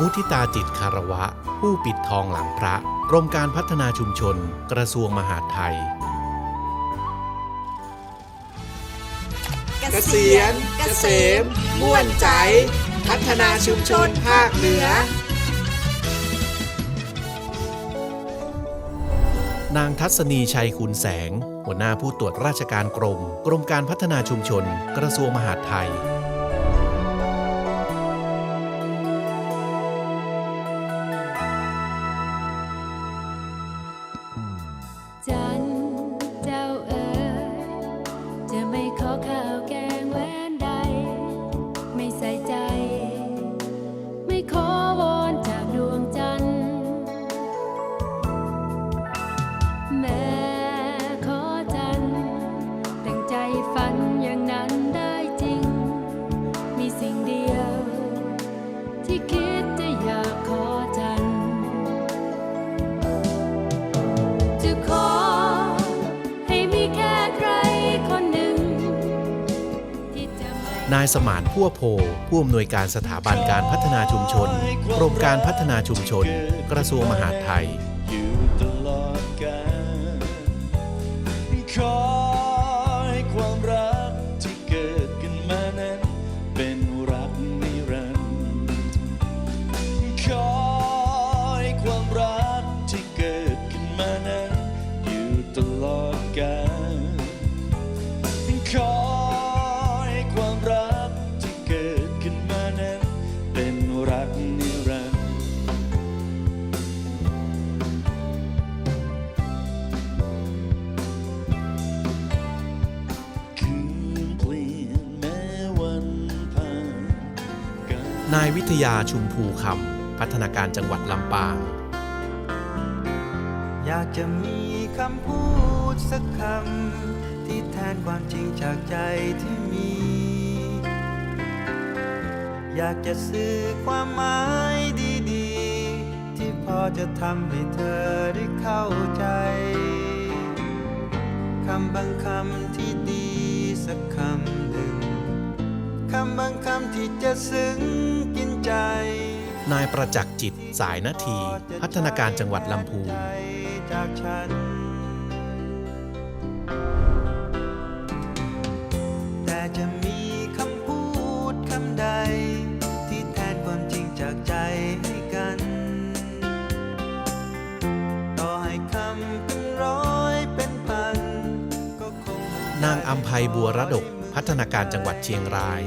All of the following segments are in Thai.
มุทิตาจิตคารวะ ผู้ปิดทองหลังพระ กรมการพัฒนาชุมชน กระทรวงมหาดไทย เกษียณเกษมม่วนใจ พัฒนาชุมชนภาคเหนือนางทัศนีชัยคุณแสง หัวหน้าผู้ตรวจราชการกรม กรมการพัฒนาชุมชน กระทรวงมหาดไทยายสมานพั่วโพผู้อำนวยการสถาบันการพัฒนาชุมชน กรมการพัฒนาชุมชน กระทรวงมหาดไทย นิรันดร์คืนเปลี่ยนแม้วันผ่านการนายวิทยาชุมภูคำพัฒนาการจังหวัดลำปาง อยากจะมีคำพูดสักคำที่แทนความจริงจากใจที่มี อยากจะสื่อความหมายดีๆ ที่พอจะทำให้เธอได้เข้าใจคำบางคำที่ดีสักคำหนึ่งคำบางคำที่จะซึ้งกินใจ นายประจักษ์จิตสายนาที พัฒนาการจังหวัดลำพูนจากฉัน ยบัวระดก พัฒนาการจังหวัดเชียงราย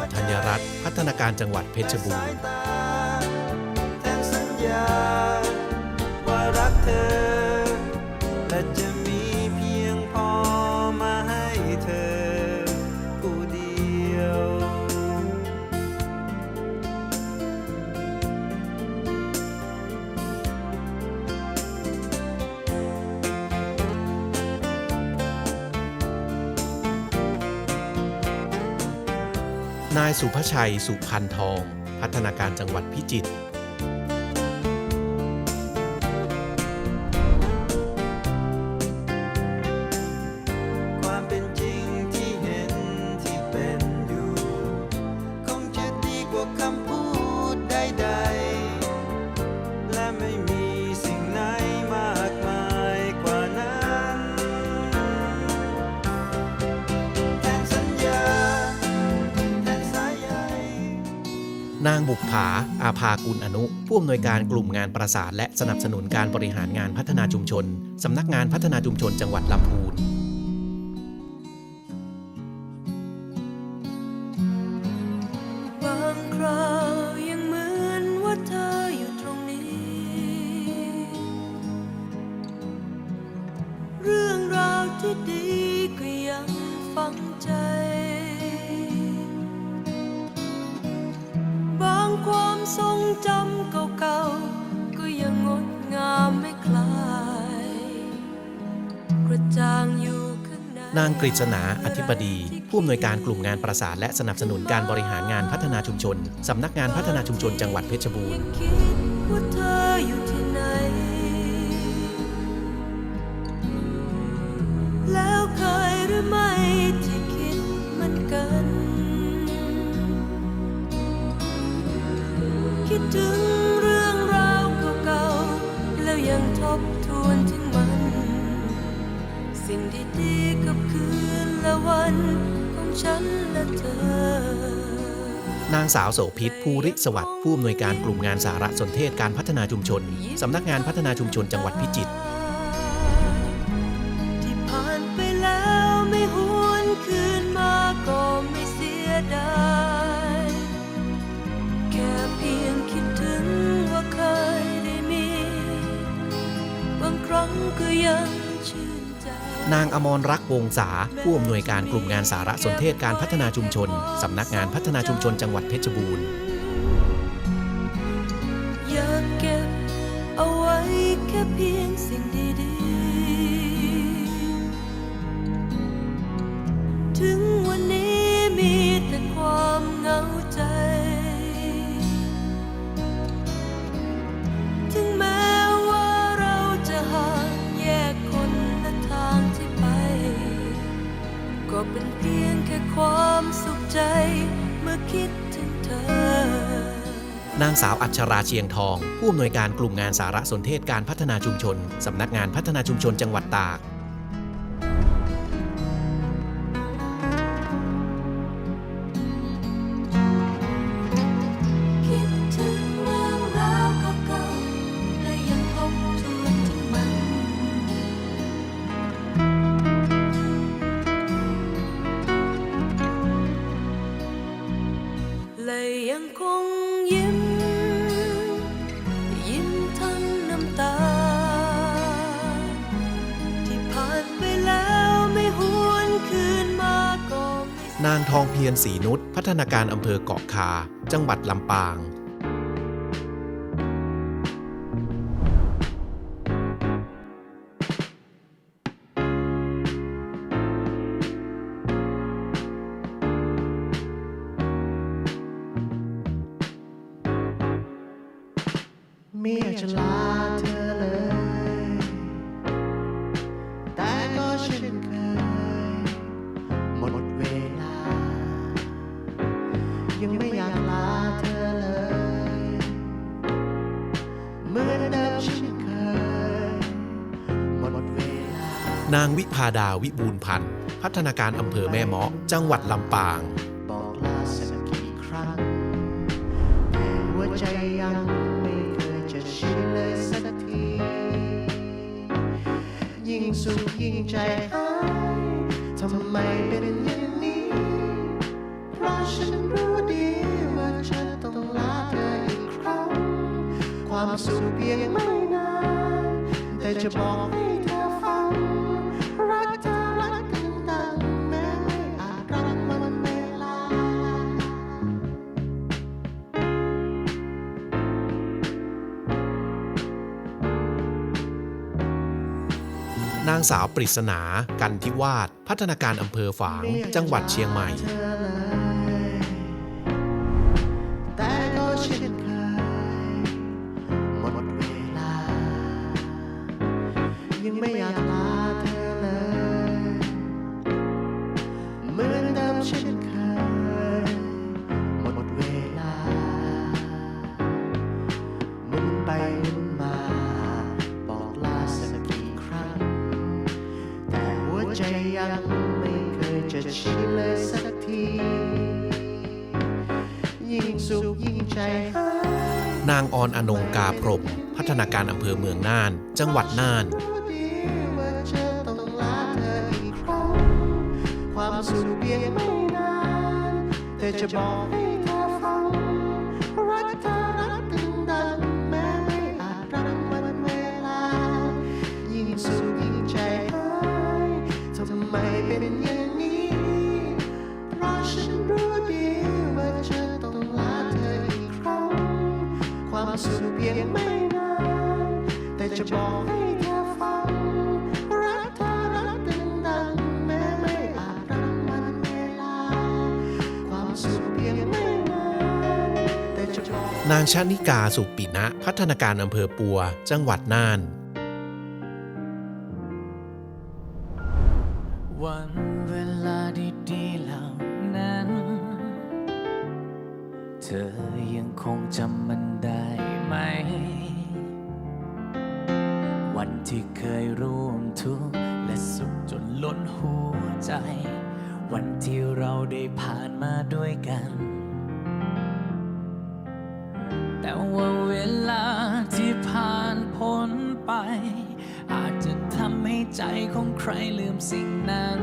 สุธัญรัตน์พัฒนาการจังหวัดเพชรบูรณ์ว่ารักเธอและจะ นายสุภชัย สุพันทอง พัฒนาการจังหวัดพิจิตร นางบุกผา อาภากุลอนุผู้อำนวยการกลุ่มงานประสานและสนับสนุนการบริหารงานพัฒนาชุมชน สำนักงานพัฒนาชุมชนจังหวัดลำพูนบางคราวยังเหมือนว่าเธออยู่ตรงนี้เรื่องราวที่ดีก็ยังฝังใจ ทรงจำเก่าๆ ก็ยังงดงามไม่คลายกระจ่างอยู่ข้างใน นางกฤษณาอธิบดี ผู้อำนวยการกลุ่มงานประสานและสนับสนุนการบริหารงานพัฒนาชุมชน สำนักงานพัฒนาชุมชนจังหวัดเพชรบูรยัณ์งคิดว่าเธออยู่ ฉันและเธอนางสาวโสภิตภูริสวัสดิ์ผู้อำนวยการกลุ่มงานสารสนเทศการพัฒนาชุมชน สำนักงานพัฒนาชุมชนจังหวัดพิจิตรที่ผ่านไปแล้วไม่หวนคืนมาก็ไม่เสียดายแค่เพียงคิดถึงว่าเคยได้มี บางครั้งก็ยังชื่นใจ นางอมรรักวงศาผู้อำนวยการกลุ่มงานสารสนเทศการพัฒนาชุมชน สำนักงานพัฒนาชุมชนจังหวัดเพชรบูรณ์อยากเก็บเอาไว้แค่เพียงสิ่งดีๆ มื่อคิดถึงเธอนางสาวอัชราเชียงทอง ผู้อำนวยการกลุ่มงานสารสนเทศการพัฒนาชุมชน สำนักงานพัฒนาชุมชนจังหวัดตาก ยังคงยิ้ม ยิ้มทั้งน้ำตา ที่ผ่านไปแล้วไม่หวนคืนมาก็นางทองเพียรศรีนุชพัฒนาการอำเภอเกาะคา จังหวัดลำปาง ไม่อยากจะลาเธอเลย แต่ก็เช่นเคย หมดเวลา ยังไม่อยากลาเธอเลยเหมือนเดิมเช่นเคย หมดเวลา นางวิพาดาวิบูลย์พันธ์ พัฒนาการอำเภอแม่เมาะ จังหวัดลำปาง บอกลาสักกี่ครั้งแต่หัวใจยังไม่เคยจะ ชินเลยสักที ยิ่งสุขยิ่งใจหายทำไมเป็นอย่างนี้ เพราะฉันรู้ดีว่าฉันต้องลาเธออีกครั้ง ความสุขเพียงไม่นาน แต่จะบอกให้างสาวปริศนา กันทิวาดพัฒนาการอำเภอฝาง จังหวัดเชียงใหม่ แต่ก็เช่นเคยหมดเวลายังไม่อยาก ใจหายนางออนอนงกาพรหมพัฒนาการอำเภอเมืองน่าน จังหวัดน่านรู้ดีว่าจะต้องลาเธออีกครั้ง ความสุขเพียงไม่นานแต่จะบอกให้เธอฟัง รักเธอรักกันดังแม้ไม่อาจรักวันเวลา ยิ่งสุขยิ่งใจหายทำไมเป็นอย่างนี้ เพราะฉัน พียงไม่นาน แต่จะบอกให้เธอฟัง รักเธอรักเป็นดังแม้ไม่อาจรักวันเวลา ความสุขเพียงไม่นาน แต่จะบอก นางชานิกาสุปินะ พัฒนาการอำเภอปัว จังหวัดน่าน วันเวลาดีๆเหล่านั้น เธอยังคงจำมัน ไหม วันที่เคยร่วมทุกข์และสุขจนล้นหัวใจ วันที่เราได้ผ่านมาด้วยกัน แต่ว่าเวลาที่ผ่านพ้นไป อาจจะทำให้ใจของใครลืมสิ่งนั้น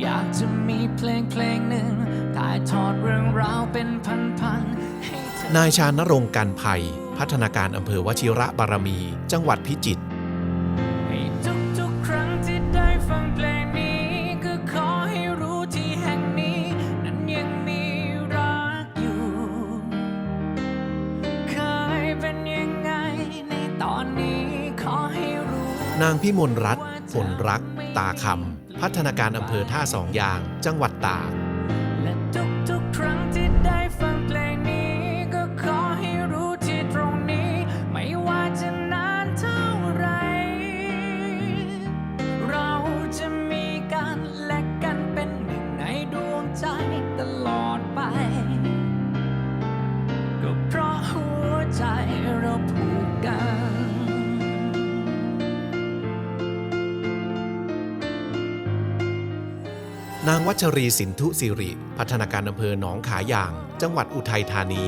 อยากจะมีเพลงเพลงหนึ่งถ่ายทอดเรื่องราวเป็นพันๆให้ นายชานรงค์กันภัย พัฒนาการอำเภอวชิระบารมี จังหวัดพิจิตรให้ทุกๆครั้งที่ได้ฟังเพลงนี้ก็ขอให้รู้ที่แห่งนี้นั้นยังมีรักอยู่เคยเป็นยังไงในตอนนี้ขอให้รู้นางพิมลรัตน์ผลรัก ตาคำ พัฒนาการอำเภอท่าสองยาง จังหวัดตาก นางวัชรีสินธุสิริ พัฒนาการอำเภอหนองขายาง จังหวัดอุทัยธานี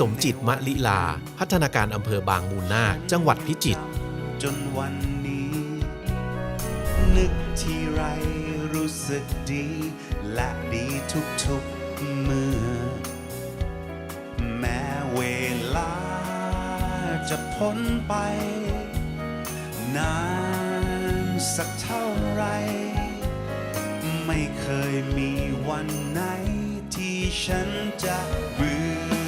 สมจิตมะลิลา พัฒนาการอำเภอบางมูลนาคจังหวัดพิจิตรจนวันนี้ นึกทีไรรู้สึกดี และดีทุกๆเมื่อ แม้เวลาจะพ้นไป นานสักเท่าไร ไม่เคยมีวันไหนที่ฉันจะเบื่อ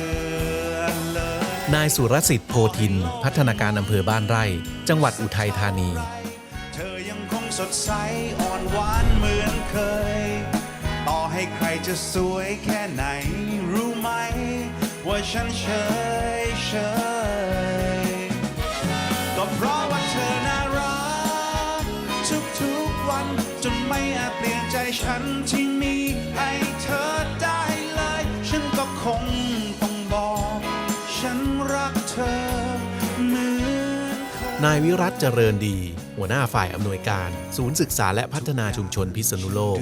นายสุรสิทธิ์โพธิน พัฒนาการอำเภอบ้านไร่ จังหวัดอุทัยธานี เธอยังคงสดใสอ่อนหวานเหมือนเคย ต่อให้ใครจะสวยแค่ไหนรู้ไหม ว่าฉันเฉยเฉยก็เพราะว่าเธอน่ารัก ทุกๆวันจนไม่อาจเปลี่ยนใจฉันที่ นายวิรัตเจริญดี หัวหน้าฝ่ายอำนวยการ ศูนย์ศึกษาและพัฒนาชุมชนพิษณุโลก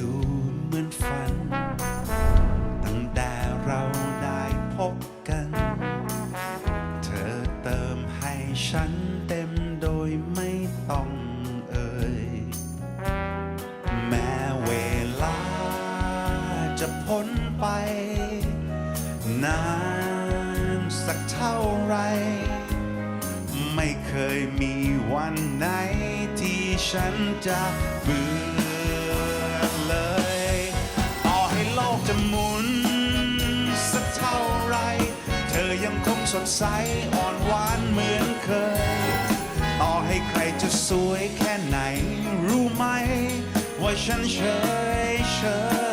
ยมีวันไหนที่ฉันจะเบื่อเลย ต่อให้โลกจะหมุนสักเท่าไร เธอยังคงสดใสอ่อนหวานเหมือนเคย ต่อให้ใครจะสวยแค่ไหนรู้ไหม ว่าฉันเฉยเฉย